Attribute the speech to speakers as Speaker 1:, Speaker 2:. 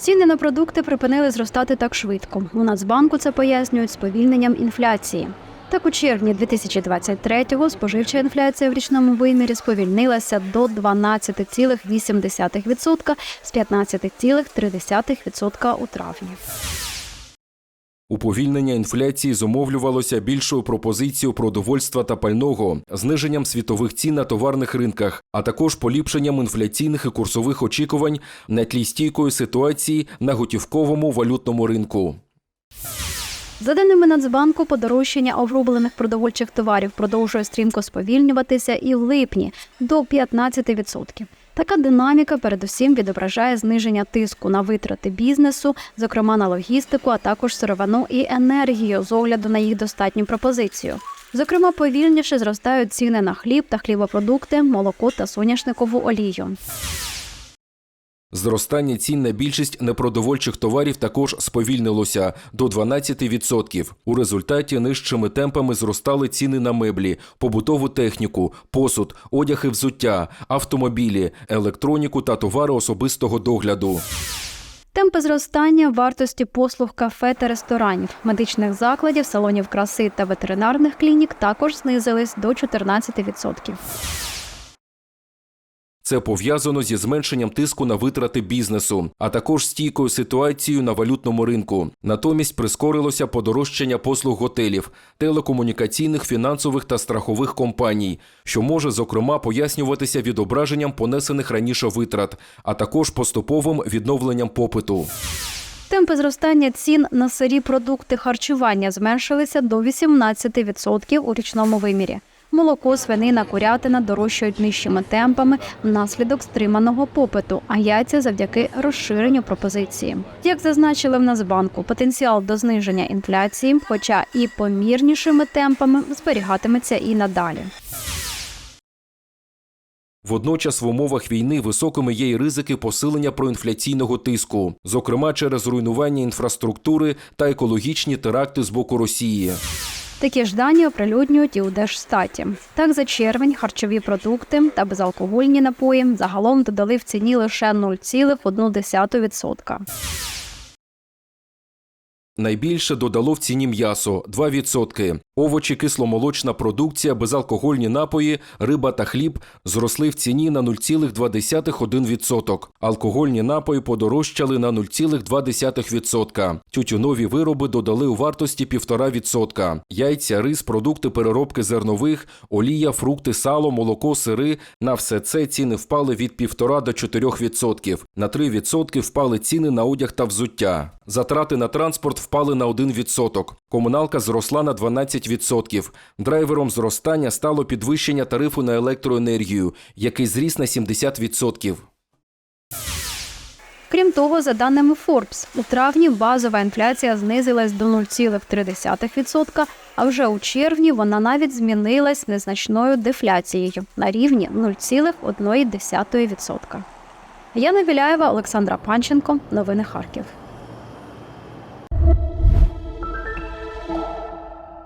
Speaker 1: Ціни на продукти припинили зростати так швидко. У Нацбанку це пояснюють сповільненням інфляції. Так у червні 2023-го споживча інфляція в річному вимірі сповільнилася до 12,8% з 15,3% у травні.
Speaker 2: Уповільнення інфляції зумовлювалося більшою пропозицією продовольства та пального, зниженням світових цін на товарних ринках, а також поліпшенням інфляційних і курсових очікувань на тлі стійкої ситуації на готівковому валютному ринку.
Speaker 1: За даними Нацбанку, подорожчання оброблених продовольчих товарів продовжує стрімко сповільнюватися і в липні до 15%. Така динаміка передусім відображає зниження тиску на витрати бізнесу, зокрема на логістику, а також сировину і енергію з огляду на їх достатню пропозицію. Зокрема, повільніше зростають ціни на хліб та хлібопродукти, молоко та соняшникову олію.
Speaker 2: Зростання цін на більшість непродовольчих товарів також сповільнилося до 12%. У результаті нижчими темпами зростали ціни на меблі, побутову техніку, посуд, одяг і взуття, автомобілі, електроніку та товари особистого догляду.
Speaker 1: Темпи зростання вартості послуг кафе та ресторанів, медичних закладів, салонів краси та ветеринарних клінік також знизились до 14%.
Speaker 2: Це пов'язано зі зменшенням тиску на витрати бізнесу, а також стійкою ситуацією на валютному ринку. Натомість прискорилося подорожчання послуг готелів, телекомунікаційних, фінансових та страхових компаній, що може зокрема пояснюватися відображенням понесених раніше витрат, а також поступовим відновленням попиту.
Speaker 1: Темпи зростання цін на сирі продукти харчування зменшилися до 18% у річному вимірі. Молоко, свинина, курятина дорожчають нижчими темпами внаслідок стриманого попиту, а яйця завдяки розширенню пропозиції. Як зазначили в Нацбанку, потенціал до зниження інфляції, хоча і помірнішими темпами, зберігатиметься і надалі.
Speaker 2: Водночас в умовах війни високими є й ризики посилення проінфляційного тиску, зокрема через руйнування інфраструктури та екологічні теракти з боку Росії.
Speaker 1: Такі ж дані оприлюднюють і у Держстаті. Так, за червень харчові продукти та безалкогольні напої загалом додали в ціні лише 0,1%.
Speaker 2: Найбільше додало в ціні м'ясо 2%. Овочі, кисломолочна продукція, безалкогольні напої, риба та хліб зросли в ціні на 0,2%. Алкогольні напої подорожчали на 0,2%. Тютюнові вироби додали у вартості 1,5%. Яйця, рис, продукти переробки зернових, олія, фрукти, сало, молоко, сири – на все це ціни впали від 1,5 до 4%. На 3% впали ціни на одяг та взуття. Затрати на транспорт впали на 1%. Комуналка зросла на 12%. Драйвером зростання стало підвищення тарифу на електроенергію, який зріс на 70%.
Speaker 1: Крім того, за даними Forbes, у травні базова інфляція знизилась до 0,3%, а вже у червні вона навіть змінилась незначною дефляцією на рівні 0,1%. Яна Біляєва, Олександра Панченко. Новини Харків.